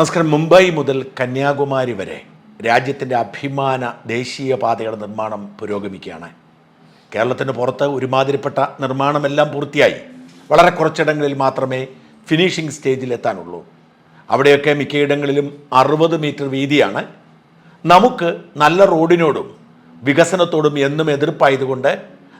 നമസ്കാരം. മുംബൈ മുതൽ കന്യാകുമാരി വരെ രാജ്യത്തിന്റെ അഭിമാന ദേശീയ പാതയുടെ നിർമ്മാണം പുരോഗമിക്കുകയാണ്. കേരളത്തിന് പുറത്ത് ഒരുമാതിരിപ്പെട്ട നിർമ്മാണമെല്ലാം പൂർത്തിയായി. വളരെ കുറച്ചിടങ്ങളിൽ മാത്രമേ ഫിനിഷിംഗ് സ്റ്റേജിൽ എത്താനുള്ളൂ. അവിടെയൊക്കെ മിക്കയിടങ്ങളിലും അറുപത് മീറ്റർ വീതിയാണ്. നമുക്ക് നല്ല റോഡിനോടും വികസനത്തോടും എന്നും എതിർപ്പായതുകൊണ്ട്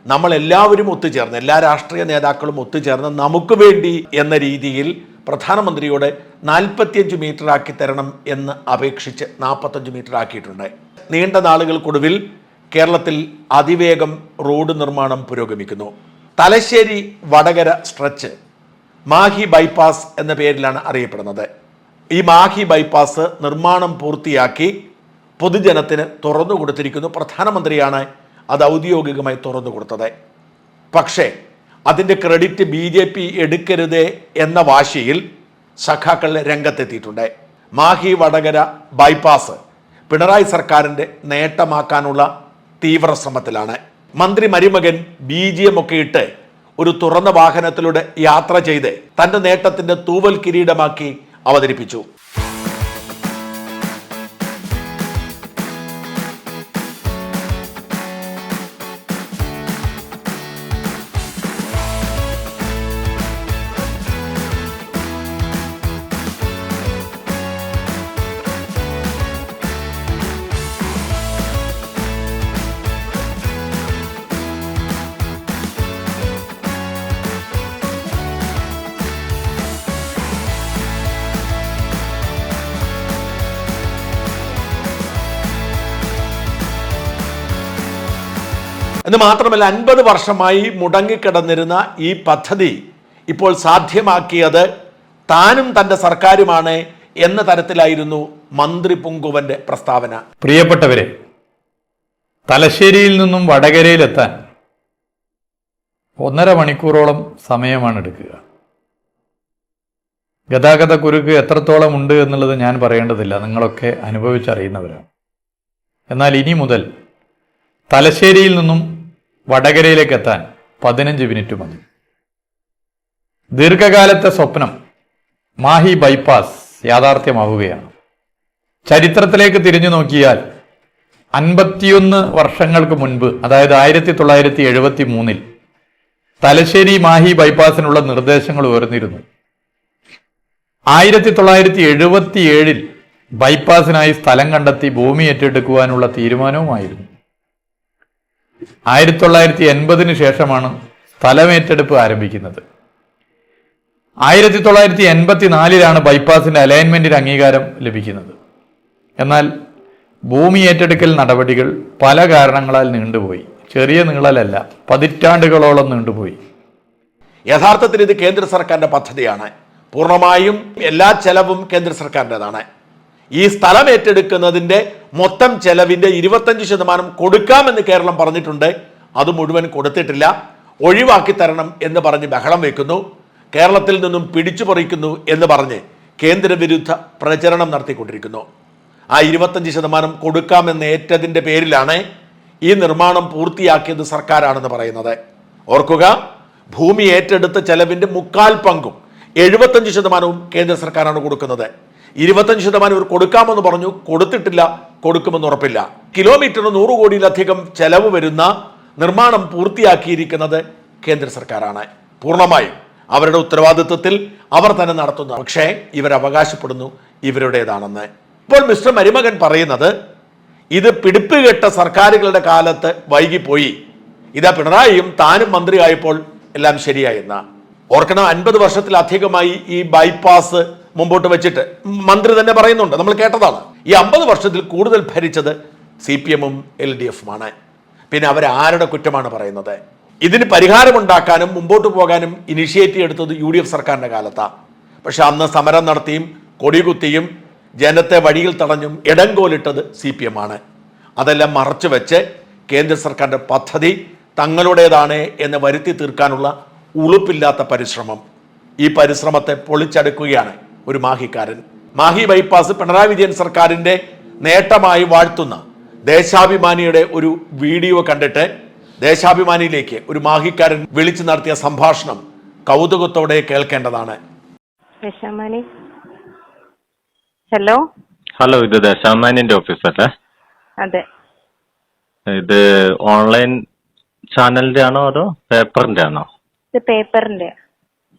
നമ്മളെല്ലാവരും ഒത്തുചേർന്ന് എല്ലാ രാഷ്ട്രീയ നേതാക്കളും ഒത്തുചേർന്ന് നമുക്ക് വേണ്ടി എന്ന രീതിയിൽ പ്രധാനമന്ത്രിയോട് നാൽപ്പത്തിയഞ്ച് മീറ്റർ ആക്കി തരണം എന്ന് അപേക്ഷിച്ച് നാൽപ്പത്തഞ്ച് മീറ്റർ ആക്കിയിട്ടുണ്ട് നീണ്ട നാളുകൾക്കൊടുവിൽ കേരളത്തിൽ അതിവേഗം റോഡ് നിർമ്മാണം പുരോഗമിക്കുന്നു. തലശ്ശേരി വടകര സ്ട്രെച്ച് മാഹി ബൈപ്പാസ് എന്ന പേരിലാണ് അറിയപ്പെടുന്നത്. ഈ മാഹി ബൈപ്പാസ് നിർമ്മാണം പൂർത്തിയാക്കി പൊതുജനത്തിന് തുറന്നു കൊടുത്തിരിക്കുന്നു പ്രധാനമന്ത്രിയാണ് അത് ഔദ്യോഗികമായി തുറന്നു കൊടുത്തത് പക്ഷേ അതിന്റെ ക്രെഡിറ്റ് ബി ജെ പി എടുക്കരുത് എന്ന വാശിയിൽ സഖാക്കൾ രംഗത്തെത്തിയിട്ടുണ്ട്. മാഹി വടകര ബൈപ്പാസ് പിണറായി സർക്കാരിന്റെ നേട്ടമാക്കാനുള്ള തീവ്ര ശ്രമത്തിലാണ്. മന്ത്രി മരുമകൻ ബി ജി എം ഒക്കെ ഇട്ട് ഒരു തുറന്ന വാഹനത്തിലൂടെ യാത്ര ചെയ്ത് തന്റെ നേട്ടത്തിന്റെ തൂവൽ കിരീടമാക്കി അവതരിപ്പിച്ചു. എന്ന് മാത്രമല്ല അൻപത് വർഷമായി മുടങ്ങിക്കിടന്നിരുന്ന ഈ പദ്ധതി ഇപ്പോൾ സാധ്യമാക്കിയത് താനും തന്റെ സർക്കാരുമാണ് എന്ന തരത്തിലായിരുന്നു മന്ത്രി പുങ്കുവന്റെ പ്രസ്താവന. പ്രിയപ്പെട്ടവരെ തലശ്ശേരിയിൽ നിന്നും വടകരയിലെത്താൻ ഒന്നര മണിക്കൂറോളം സമയമാണ് എടുക്കുക. ഗതാഗത കുരുക്ക് എത്രത്തോളം ഉണ്ട് എന്നുള്ളത് ഞാൻ പറയേണ്ടതില്ല. നിങ്ങളൊക്കെ അനുഭവിച്ചറിയുന്നവരാണ്. എന്നാൽ ഇനി മുതൽ തലശ്ശേരിയിൽ നിന്നും വടകരയിലേക്ക് എത്താൻ പതിനഞ്ച് മിനിറ്റ് മതി. ദീർഘകാലത്തെ സ്വപ്നം മാഹി ബൈപ്പാസ് യാഥാർത്ഥ്യമാവുകയാണ്. ചരിത്രത്തിലേക്ക് തിരിഞ്ഞു നോക്കിയാൽ അൻപത്തിയൊന്ന് വർഷങ്ങൾക്ക് മുൻപ് അതായത് ആയിരത്തി തൊള്ളായിരത്തി എഴുപത്തി മൂന്നിൽ തലശ്ശേരി മാഹി ബൈപ്പാസിനുള്ള നിർദ്ദേശങ്ങൾ ഉയർന്നിരുന്നു. ആയിരത്തി തൊള്ളായിരത്തി എഴുപത്തി ഏഴിൽ ബൈപ്പാസിനായി സ്ഥലം കണ്ടെത്തി ഭൂമി ഏറ്റെടുക്കുവാനുള്ള തീരുമാനവുമായിരുന്നു. ആയിരത്തി തൊള്ളായിരത്തി എൺപതിന് ശേഷമാണ് സ്ഥലമേറ്റെടുപ്പ് ആരംഭിക്കുന്നത്. ആയിരത്തി തൊള്ളായിരത്തി എൺപത്തി നാലിലാണ് ബൈപ്പാസിന്റെ അലൈൻമെന്റിന് അംഗീകാരം ലഭിക്കുന്നത്. എന്നാൽ ഭൂമി ഏറ്റെടുക്കൽ നടപടികൾ പല കാരണങ്ങളാൽ നീണ്ടുപോയി. ചെറിയ നീളലല്ല പതിറ്റാണ്ടുകളോളം നീണ്ടുപോയി. യഥാർത്ഥത്തിൽ ഇത് കേന്ദ്ര സർക്കാരിന്റെ പദ്ധതിയാണ്. പൂർണമായും എല്ലാ ചെലവും കേന്ദ്ര സർക്കാരിന്റെതാണ് ഈ സ്ഥലം ഏറ്റെടുക്കുന്നതിന്റെ മൊത്തം ചെലവിന്റെ ഇരുപത്തഞ്ച് ശതമാനം കൊടുക്കാമെന്ന് കേരളം പറഞ്ഞിട്ടുണ്ട്. അത് മുഴുവൻ കൊടുത്തിട്ടില്ല. ഒഴിവാക്കി തരണം എന്ന് പറഞ്ഞ് ബഹളം വെക്കുന്നു. കേരളത്തിൽ നിന്നും പിടിച്ചു പറിക്കുന്നു എന്ന് പറഞ്ഞ് കേന്ദ്രവിരുദ്ധ പ്രചരണം നടത്തിക്കൊണ്ടിരിക്കുന്നു. ആ ഇരുപത്തഞ്ച് ശതമാനം കൊടുക്കാമെന്ന് ഏറ്റതിന്റെ പേരിലാണ് ഈ നിർമ്മാണം പൂർത്തിയാക്കിയത് സർക്കാരാണെന്ന് പറയുന്നത്. ഓർക്കുക ഭൂമി ഏറ്റെടുത്ത ചെലവിന്റെ മുക്കാൽ പങ്കും എഴുപത്തഞ്ച് ശതമാനവും കേന്ദ്ര സർക്കാരാണ് കൊടുക്കുന്നത്. ഇരുപത്തഞ്ച് ശതമാനം ഇവർ കൊടുക്കാമെന്ന് പറഞ്ഞു. കൊടുത്തിട്ടില്ല കൊടുക്കുമെന്ന് ഉറപ്പില്ല. കിലോമീറ്ററിന് നൂറ് കോടിയിലധികം ചെലവ് വരുന്ന നിർമ്മാണം പൂർത്തിയാക്കിയിരിക്കുന്നത് കേന്ദ്ര സർക്കാരാണ്. പൂർണമായും അവരുടെ ഉത്തരവാദിത്വത്തിൽ അവർ തന്നെ നടത്തുന്നു പക്ഷേ ഇവർ അവകാശപ്പെടുന്നു ഇവരുടേതാണെന്ന്. ഇപ്പോൾ മിസ്റ്റർ മരുമകൻ പറയുന്നത് ഇത് പിടിപ്പുകെട്ട സർക്കാരുകളുടെ കാലത്ത് വൈകിപ്പോയി. ഇതാ പിണറായിയും താനും മന്ത്രിയായപ്പോൾ എല്ലാം ശരിയായെന്ന. ഓർക്കണം അൻപത് വർഷത്തിലധികമായി ഈ ബൈപ്പാസ് മുമ്പോട്ട് വെച്ചിട്ട്. മന്ത്രി തന്നെ പറയുന്നുണ്ട്. നമ്മൾ കേട്ടതാണ്. ഈ അമ്പത് വർഷത്തിൽ കൂടുതൽ ഭരിച്ചത് സി പി എമ്മും എൽ ഡി എഫുമാണ്. പിന്നെ അവരാരുടെ കുറ്റമാണ് പറയുന്നത്? ഇതിന് പരിഹാരമുണ്ടാക്കാനും മുമ്പോട്ട് പോകാനും ഇനിഷ്യേറ്റീവ് എടുത്തത് യു ഡി എഫ് സർക്കാരിന്റെ കാലത്താണ് പക്ഷെ അന്ന് സമരം നടത്തിയും കൊടികുത്തിയും ജനത്തെ വഴിയിൽ തടഞ്ഞും ഇടങ്കോലിട്ടത് സി പി എം ആണ് അതെല്ലാം മറച്ചു വെച്ച് കേന്ദ്ര സർക്കാരിന്റെ പദ്ധതി തങ്ങളുടേതാണ് എന്ന് വരുത്തി തീർക്കാനുള്ള ഉളുപ്പില്ലാത്ത പരിശ്രമം. ഈ പരിശ്രമത്തെ പൊളിച്ചടുക്കുകയാണ്. ഒരു മാഹിക്കാരൻ. മാഹി ബൈപ്പാസ് പിണറായി വിജയൻ സർക്കാരിന്റെ നേട്ടമായി വാഴ്ത്തുന്ന ദേശാഭിമാനിയുടെ ഒരു വീഡിയോ കണ്ടിട്ട് ദേശാഭിമാനിയിലേക്ക് ഒരു മാഹിക്കാരൻ വിളിച്ചു നടത്തിയ സംഭാഷണം കൗതുകത്തോടെ കേൾക്കേണ്ടതാണ്. ഹലോ? ഹലോ ഇത് ദേശാഭിമാനിന്റെ ഓഫീസ് അല്ലേ? അതെ. ഇത് ഓൺലൈൻ ചാനലിന്റെ ആണോ അതോ പേപ്പറിന്റെ ആണോ ഇത് പേപ്പറിന്റെ.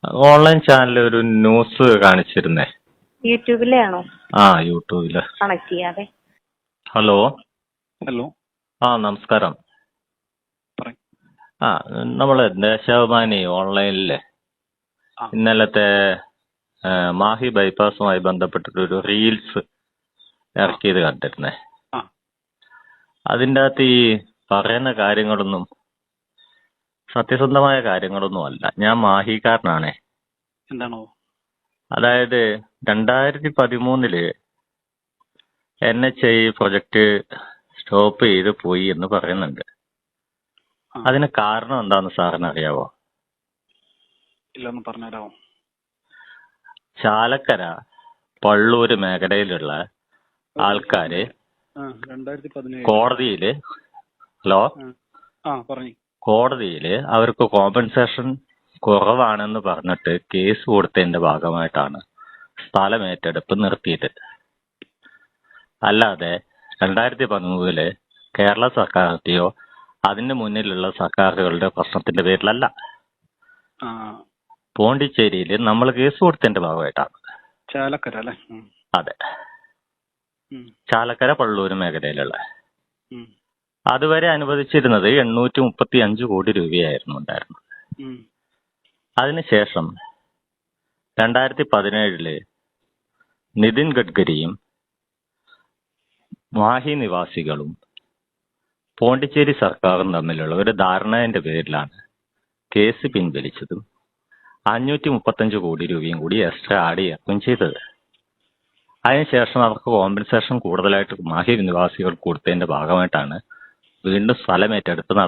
ഓൺലൈൻ ചാനലിൽ ഒരു ന്യൂസ് കാണിച്ചിരുന്നേ. യൂട്യൂബിലെ ആണോ ആ യൂട്യൂബിൽ. കണക്ട് ചെയ്യാതെ. ഹലോ? ഹലോ. ആ നമസ്കാരം. ആ നമ്മൾ ദേശാഭിമാനി ഓൺലൈനിൽ ഇന്നലത്തെ മാഹി ബൈപ്പാസുമായി ബന്ധപ്പെട്ടിട്ടൊരു റീൽസ് ഇറക്കിയത് കണ്ടിരുന്നേ. അതിന്റെ അകത്ത് ഈ പറയുന്ന കാര്യങ്ങളൊന്നും സത്യസന്ധമായ കാര്യങ്ങളൊന്നും അല്ല ഞാൻ മാഹിക്കാരനാണേ എന്താണോ? അതായത് രണ്ടായിരത്തി പതിമൂന്നിൽ N H I project stop ചെയ്ത് പോയി എന്ന് പറയുന്നുണ്ട്. അതിന് കാരണം എന്താന്ന് സാറിന് അറിയാവോ? ഇല്ലെന്ന് പറഞ്ഞുതരാമോ? ചാലക്കര പള്ളൂര് മേഖലയിലുള്ള ആൾക്കാര് കോടതിയിൽ ഹലോ? ആ പറഞ്ഞു. കോടതിയിൽ അവർക്ക് കോമ്പൻസേഷൻ കുറവാണെന്ന് പറഞ്ഞിട്ട് കേസ് കൊടുത്തതിന്റെ ഭാഗമായിട്ടാണ് സ്ഥലം ഏറ്റെടുപ്പ് നിർത്തിയത്. അല്ലാതെ രണ്ടായിരത്തി പതിമൂന്നിൽ കേരള സർക്കാരിന്റെയോ അതിന് മുന്നിലുള്ള സർക്കാരുകളുടെ പ്രശ്നത്തിന്റെ പേരിലല്ല. പോണ്ടിച്ചേരിയിൽ നമ്മൾ കേസ് കൊടുത്തതിന്റെ ഭാഗമായിട്ടാണ്. ചാലക്കര അല്ലേ? അതെ. ചാലക്കര പള്ളൂര് മേഖലയിലുള്ള അതുവരെ അനുവദിച്ചിരുന്നത് എണ്ണൂറ്റി മുപ്പത്തി അഞ്ച് കോടി രൂപയായിരുന്നു ഉണ്ടായിരുന്നത്. അതിനുശേഷം രണ്ടായിരത്തി പതിനേഴിൽ നിതിൻ ഗഡ്കരിയും മാഹി നിവാസികളും പോണ്ടിച്ചേരി സർക്കാരും തമ്മിലുള്ള ഒരു ധാരണയുടെ പേരിലാണ് കേസ് പിൻവലിച്ചതും അഞ്ഞൂറ്റി മുപ്പത്തഞ്ച് കോടി രൂപയും കൂടി എക്സ്ട്രാ ആഡ് ചെയ്യുകയും ചെയ്തത്. അതിനുശേഷം അവർക്ക് കോമ്പൻസേഷൻ കൂടുതലായിട്ട് മാഹി നിവാസികൾ കൊടുത്തതിന്റെ ഭാഗമായിട്ടാണ് വീണ്ടും സ്ഥലം ഏറ്റെടുപ്പ്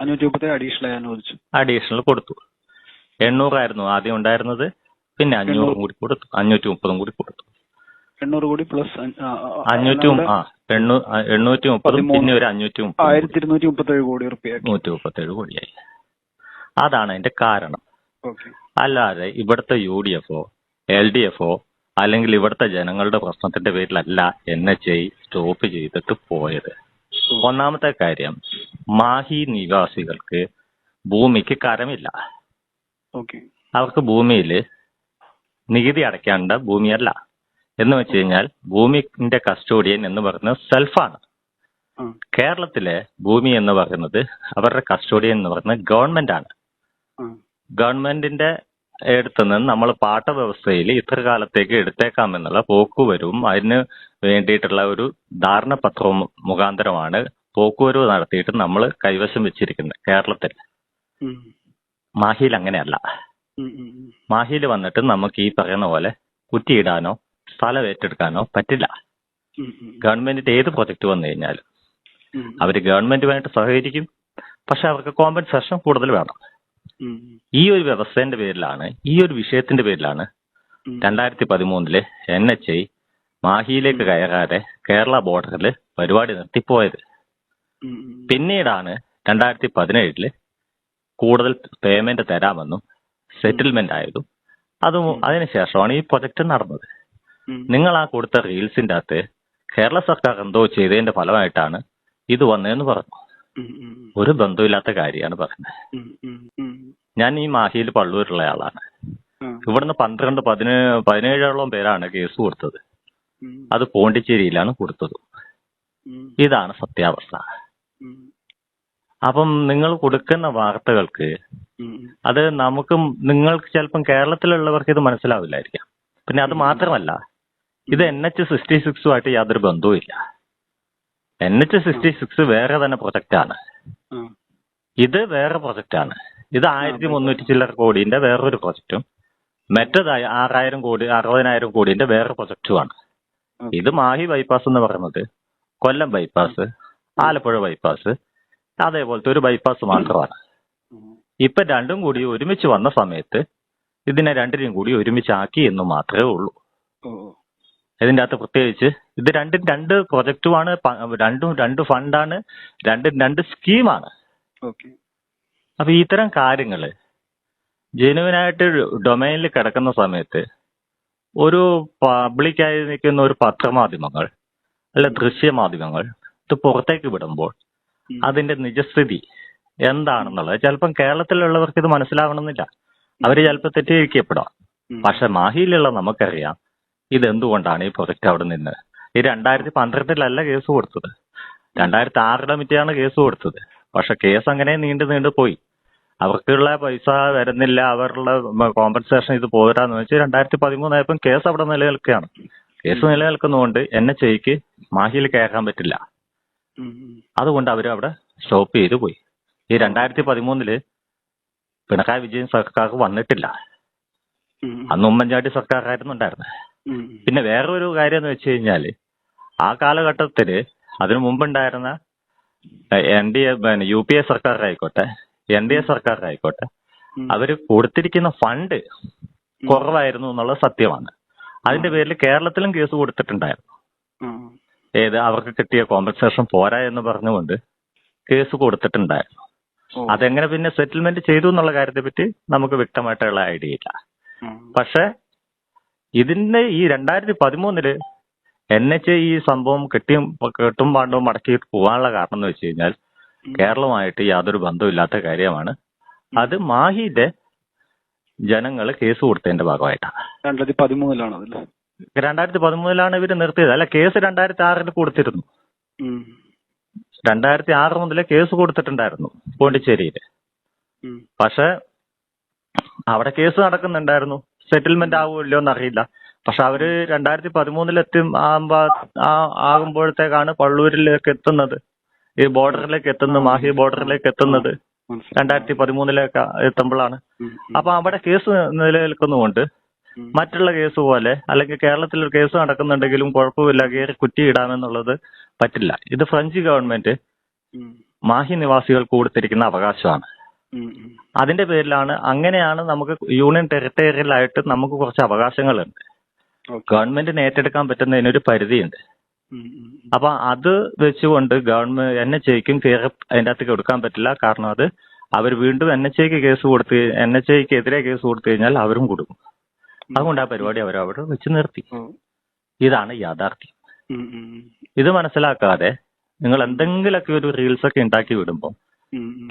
അഞ്ഞൂറ്റി മുപ്പത്തി അഡീഷണൽ അനുവദിച്ചു അഡീഷണൽ കൊടുത്തു. എണ്ണൂറായിരുന്നു ആദ്യം ഉണ്ടായിരുന്നത്. പിന്നെ അഞ്ഞൂറും കൂടി കൊടുത്തു. അഞ്ഞൂറ്റി മുപ്പതും കൂടി കൊടുത്തു. എണ്ണൂറ് കൂടി പ്ലസ് അഞ്ഞൂറ്റി ആ എണ്ണൂറ്റി മുപ്പതും പിന്നെ ഒരു അഞ്ഞൂറ്റി ആയിരത്തി ഇരുന്നൂറ്റി കോടി റുപ്യ നൂറ്റി മുപ്പത്തേഴ് കോടിയായി. അതാണ് അതിന്റെ കാരണം. അല്ലാതെ ഇവിടുത്തെ യു ഡി എഫോ എൽ ഡി എഫോ അല്ലെങ്കിൽ ഇവിടുത്തെ ജനങ്ങളുടെ പ്രശ്നത്തിന്റെ പേരിലല്ല എൻ എച്ച് ഐ സ്റ്റോപ്പ് ചെയ്തിട്ട് പോയത്. ഒന്നാമത്തെ കാര്യം മാഹി നിവാസികൾക്ക് ഭൂമിക്ക് കരമില്ല. അവർക്ക് ഭൂമിയിൽ നികുതി അടയ്ക്കേണ്ട ഭൂമിയല്ല. എന്ന് വെച്ച് കഴിഞ്ഞാൽ ഭൂമിന്റെ കസ്റ്റോഡിയൻ എന്ന് പറയുന്നത് സെൽഫാണ്. കേരളത്തിലെ ഭൂമി എന്ന് പറയുന്നത് അവരുടെ കസ്റ്റോഡിയൻ എന്ന് പറയുന്നത് ഗവൺമെന്റ് ആണ് ഗവൺമെന്റിന്റെ അടുത്ത് നിന്ന് നമ്മൾ പാട്ട വ്യവസ്ഥയിൽ ഇത്ര കാലത്തേക്ക് എടുത്തേക്കാമെന്നുള്ള പോക്കുവരവും അതിന് വേണ്ടിയിട്ടുള്ള ഒരു ധാരണപത്രവും മുഖാന്തരമാണ് പോക്കുവരവ് നടത്തിയിട്ട് നമ്മൾ കൈവശം വെച്ചിരിക്കുന്നത് കേരളത്തിൽ. മാഹിയിൽ അങ്ങനെയല്ല. മാഹിയിൽ വന്നിട്ട് നമുക്ക് ഈ പറയുന്ന പോലെ കുറ്റിയിടാനോ സ്ഥലം ഏറ്റെടുക്കാനോ പറ്റില്ല. ഗവൺമെന്റിന്റെ ഏത് പ്രൊജക്ട് വന്നു കഴിഞ്ഞാലും അവർ അവർ ഗവൺമെന്റുമായിട്ട് സഹകരിക്കും. പക്ഷെ അവർക്ക് കോമ്പൻസേഷൻ കൂടുതൽ വേണം. ഈ ഒരു വ്യവസ്ഥന്റെ പേരിലാണ് ഈ ഒരു വിഷയത്തിന്റെ പേരിലാണ് രണ്ടായിരത്തി പതിമൂന്നിൽ എൻ എച്ച് ഐ മാഹിയിലേക്ക് കയറാതെ കേരള ബോർഡറിൽ പരിപാടി നിർത്തിപ്പോയത്. പിന്നീടാണ് രണ്ടായിരത്തി പതിനേഴിൽ കൂടുതൽ പേയ്മെന്റ് തരാമെന്നും സെറ്റിൽമെന്റ് ആയതും. അതും അതിനുശേഷമാണ് ഈ പ്രൊജക്ട് നടന്നത്. നിങ്ങൾ ആ കൊടുത്ത റീൽസിന്റെ അകത്ത് കേരള സർക്കാർ എന്തോ ചെയ്തതിന്റെ ഫലമായിട്ടാണ് ഇത് വന്നതെന്ന് പറഞ്ഞു. ഒരു ബന്ധമില്ലാത്ത കാര്യമാണ് പറയുന്നത്. ഞാൻ ഈ മാഹിയിൽ പള്ളൂരുള്ള ആളാണ്. ഇവിടുന്ന് പന്ത്രണ്ട് പതിനേ പതിനേഴോളം പേരാണ് കേസ് കൊടുത്തത്. അത് പോണ്ടിച്ചേരിയിലാണ് കൊടുത്തത്. ഇതാണ് സത്യാവസ്ഥ. അപ്പം നിങ്ങൾ കൊടുക്കുന്ന വാർത്തകൾക്ക് അത് നമുക്ക് നിങ്ങൾക്ക് ചിലപ്പം കേരളത്തിലുള്ളവർക്ക് ഇത് മനസ്സിലാവില്ലായിരിക്കാം. പിന്നെ അത് മാത്രമല്ല ഇത് എൻ എച്ച് സിക്സ്റ്റി സിക്സുമായിട്ട് യാതൊരു ബന്ധവുമില്ല. എൻ എച്ച് സിക്സ്റ്റി സിക്സ് വേറെ തന്നെ പ്രൊജക്റ്റാണ് ഇത് വേറെ പ്രൊജക്റ്റാണ് ഇത് ആയിരത്തി മുന്നൂറ്റി ചില്ലറ കോടിന്റെ വേറൊരു പ്രൊജക്റ്റും മറ്റേതായ ആറായിരം കോടി അറുപതിനായിരം കോടിന്റെ വേറെ പ്രൊജക്റ്റുമാണ് ഇത് മാഹി ബൈപ്പാസ് എന്ന് പറയുന്നത്. കൊല്ലം ബൈപ്പാസ് ആലപ്പുഴ ബൈപ്പാസ് അതേപോലത്തെ ഒരു ബൈപ്പാസ് മാത്രമാണ്. ഇപ്പൊ രണ്ടും കൂടി ഒരുമിച്ച് വന്ന സമയത്ത് ഇതിനെ രണ്ടിനെയും കൂടി ഒരുമിച്ചാക്കി എന്ന് മാത്രമേ ഉള്ളൂ. ഇതിന്റെ അകത്ത് പ്രത്യേകിച്ച്. ഇത് രണ്ടും രണ്ട് പ്രൊജക്റ്റുമാണ് രണ്ടും രണ്ട് ഫണ്ടാണ് രണ്ടും രണ്ട് സ്കീമാണ്. അപ്പൊ ഇത്തരം കാര്യങ്ങൾ ജെനുവിനായിട്ട് ഡൊമൈനിൽ കിടക്കുന്ന സമയത്ത് ഒരു പബ്ലിക്കായി നിൽക്കുന്ന ഒരു പത്രമാധ്യമങ്ങൾ അല്ല ദൃശ്യമാധ്യമങ്ങൾ ഇത് പുറത്തേക്ക് വിടുമ്പോൾ അതിന്റെ നിജസ്ഥിതി എന്താണെന്നുള്ളത് ചിലപ്പം കേരളത്തിലുള്ളവർക്ക് ഇത് മനസ്സിലാവണമെന്നില്ല. അവർ ചിലപ്പോൾ തെറ്റിദ്ധരിക്കപ്പെടാം. ഉം. പക്ഷെ മാഹിയിലുള്ള നമുക്കറിയാം ഇതെന്തുകൊണ്ടാണ് ഈ പ്രൊജക്ട് അവിടെ നിന്ന്? ഈ രണ്ടായിരത്തി പന്ത്രണ്ടിലല്ല കേസ് കൊടുത്തത്. രണ്ടായിരത്തി ആറിലെ മിറ്റിയാണ് കേസ് കൊടുത്തത്. പക്ഷെ കേസ് അങ്ങനെ നീണ്ടു നീണ്ടു പോയി. അവർക്കുള്ള പൈസ വരുന്നില്ല അവരുടെ കോമ്പൻസേഷൻ ഇത് പോരാന്ന് വെച്ച് രണ്ടായിരത്തി പതിമൂന്നായപ്പം കേസ് അവിടെ നിലനിൽക്കുകയാണ്. കേസ് നിലനിൽക്കുന്നതുകൊണ്ട് എൻ എച്ച് ഐക്ക് മാഹിയിൽ കയറാൻ പറ്റില്ല. അതുകൊണ്ട് അവർ അവിടെ സ്റ്റോപ്പ് ചെയ്തു പോയി. ഈ രണ്ടായിരത്തി പതിമൂന്നിൽ പിണറായി വിജയൻ സർക്കാർ വന്നിട്ടില്ല. അന്ന് ഉമ്മൻചാണ്ടി സർക്കാരായിരുന്നു ഉണ്ടായിരുന്നത്. പിന്നെ വേറൊരു കാര്യം എന്ന് വെച്ച് കഴിഞ്ഞാൽ ആ കാലഘട്ടത്തിൽ അതിനു മുമ്പുണ്ടായിരുന്ന N D A U P A സർക്കാർ ആയിക്കോട്ടെ എൻ ഡി എ സർക്കാർ ആയിക്കോട്ടെ ഉം. അവർ കൊടുത്തിരിക്കുന്ന ഫണ്ട് കുറവായിരുന്നു എന്നുള്ളത് സത്യമാണ്. അതിന്റെ പേരിൽ കേരളത്തിലും കേസ് കൊടുത്തിട്ടുണ്ടായിരുന്നു. ഏത് അവർക്ക് കിട്ടിയ കോമ്പൻസേഷൻ പോരാ എന്ന് പറഞ്ഞുകൊണ്ട് കേസ് കൊടുത്തിട്ടുണ്ടായിരുന്നു. അതെങ്ങനെ പിന്നെ സെറ്റിൽമെന്റ് ചെയ്തു എന്നുള്ള കാര്യത്തെ പറ്റി നമുക്ക് വ്യക്തമായിട്ടുള്ള ഐഡിയ ഇല്ല. പക്ഷെ ഇതിന്റെ ഈ രണ്ടായിരത്തി പതിമൂന്നിൽ എൻ എച്ച് ഈ സംഭവം കെട്ടിയും കെട്ടും പാണ്ടും മടക്കി പോകാനുള്ള കാരണം എന്ന് വെച്ച് കഴിഞ്ഞാൽ കേരളമായിട്ട് യാതൊരു ബന്ധമില്ലാത്ത കാര്യമാണ്. അത് മാഹിന്റെ ജനങ്ങൾ കേസ് കൊടുത്തതിന്റെ ഭാഗമായിട്ടാണ്. രണ്ടായിരത്തി പതിമൂന്നിലാണ് അതല്ലേ രണ്ടായിരത്തി പതിമൂന്നിലാണ് ഇവർ നിർത്തിയത്. അല്ല കേസ് രണ്ടായിരത്തി ആറിൽ കൊടുത്തിരുന്നു. രണ്ടായിരത്തി ആറ് മുതലേ കേസ് കൊടുത്തിട്ടുണ്ടായിരുന്നു പോണ്ടിച്ചേരിയിൽ ഉം. പക്ഷെ അവിടെ കേസ് നടക്കുന്നുണ്ടായിരുന്നു. സെറ്റിൽമെന്റ് ആവുമല്ലോ എന്നറിയില്ല പക്ഷെ അവർ രണ്ടായിരത്തി പതിമൂന്നിലെത്തി ആ- ആകുമ്പോഴത്തേക്കാണ് പള്ളൂരിലേക്ക് എത്തുന്നത് ഈ ബോർഡറിലേക്ക് എത്തുന്നത് മാഹി ബോർഡറിലേക്ക് എത്തുന്നത്. രണ്ടായിരത്തി പതിമൂന്നിലേക്ക് എത്തുമ്പോഴാണ്. അപ്പൊ അവിടെ കേസ് നിലനിൽക്കുന്നുമുണ്ട്. മറ്റുള്ള കേസ് പോലെ അല്ലെങ്കിൽ കേരളത്തിൽ ഒരു കേസ് നടക്കുന്നുണ്ടെങ്കിലും കുഴപ്പമില്ല കയറി കുറ്റിയിടാമെന്നുള്ളത് പറ്റില്ല ഇത് ഫ്രഞ്ച് ഗവൺമെന്റ് മാഹി നിവാസികൾ കൊടുത്തിരിക്കുന്ന അവകാശമാണ്. അതിന്റെ പേരിലാണ് അങ്ങനെയാണ് നമുക്ക് യൂണിയൻ ടെറിട്ടറിയലായിട്ട് നമുക്ക് കുറച്ച് അവകാശങ്ങളുണ്ട്. ഗവൺമെന്റിന് ഏറ്റെടുക്കാൻ പറ്റുന്നതിനൊരു പരിധിയുണ്ട് ഉം, ഉം, ഉം. അപ്പൊ അത് വെച്ചുകൊണ്ട് ഗവൺമെന്റ് എൻ എച്ച് ഐക്കും കയറി അതിന്റെ അകത്തേക്ക് എടുക്കാൻ പറ്റില്ല കാരണം അത് അവർ വീണ്ടും എൻ എച്ച് ഐക്ക് കേസ് കൊടുത്ത് എൻ എച്ച് ഐക്ക് എതിരെ കേസ് കൊടുത്തു കഴിഞ്ഞാൽ അവരും കൊടുക്കും അതുകൊണ്ട് ആ പരിപാടി അവർ അവിടെ വെച്ച് നിർത്തി ഇതാണ് യാഥാർത്ഥ്യം. ഇത് മനസ്സിലാക്കാതെ നിങ്ങൾ എന്തെങ്കിലുമൊക്കെ ഒരു റീൽസ് ഒക്കെ ഉണ്ടാക്കി വിടുമ്പോൾ.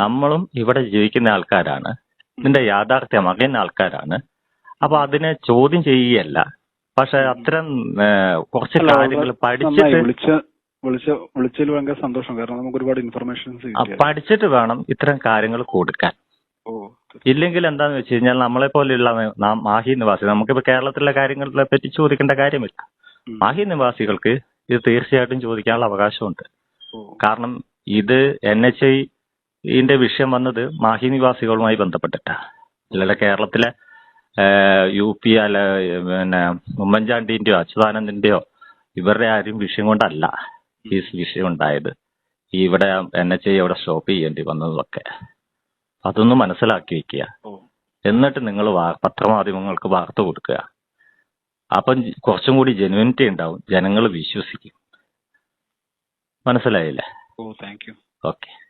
നമ്മളും ഇവിടെ ജീവിക്കുന്ന ആൾക്കാരാണ്. ഇതിന്റെ യാഥാർത്ഥ്യം അറിയുന്ന ആൾക്കാരാണ്. അപ്പൊ അതിനെ ചോദ്യം ചെയ്യുകയല്ല. പക്ഷെ അത്തരം കുറച്ച് കാര്യങ്ങൾ പഠിച്ചിട്ട് വിളിച്ചതിൽ ഭയങ്കര സന്തോഷം. കാരണം നമുക്ക് ഒരുപാട് ഇൻഫർമേഷൻസ് പഠിച്ചിട്ട് വേണം ഇത്തരം കാര്യങ്ങൾ കൊടുക്കാൻ. ഇല്ലെങ്കിൽ എന്താന്ന് വെച്ച് കഴിഞ്ഞാൽ നമ്മളെ പോലെയുള്ള മാഹി നിവാസി നമുക്കിപ്പോ കേരളത്തിലെ കാര്യങ്ങളെ പറ്റി ചോദിക്കേണ്ട കാര്യമില്ല. മാഹി നിവാസികൾക്ക് ഇത് തീർച്ചയായിട്ടും ചോദിക്കാനുള്ള അവകാശമുണ്ട്. കാരണം ഇത് എൻ എച്ച് ഐന്റെ വിഷയം വന്നത് മാഹി നിവാസികളുമായി ബന്ധപ്പെട്ടിട്ടാണ് അല്ലാതെ കേരളത്തിലെ യു പി അല്ല പിന്നെ ഉമ്മൻചാണ്ടിന്റെയോ അച്യുതാനന്ദന്റെയോ ഇവരുടെ ആരും വിഷയം കൊണ്ടല്ല ഈ വിഷയം ഉണ്ടായത്. ഇവിടെ എൻ എച്ച് ഐ അവിടെ സ്റ്റോപ്പ് ചെയ്യേണ്ടി വന്നതൊക്കെ. അതൊന്ന് മനസ്സിലാക്കി വെക്കുക. എന്നിട്ട് നിങ്ങൾ പത്രമാധ്യമങ്ങൾക്ക് വാർത്ത കൊടുക്കുക. അപ്പം കുറച്ചും കൂടി ജെനുവിനിറ്റി ഉണ്ടാവും. ജനങ്ങൾ വിശ്വസിക്കും. മനസ്സിലായില്ലേ? Oh thank you. ഓക്കെ.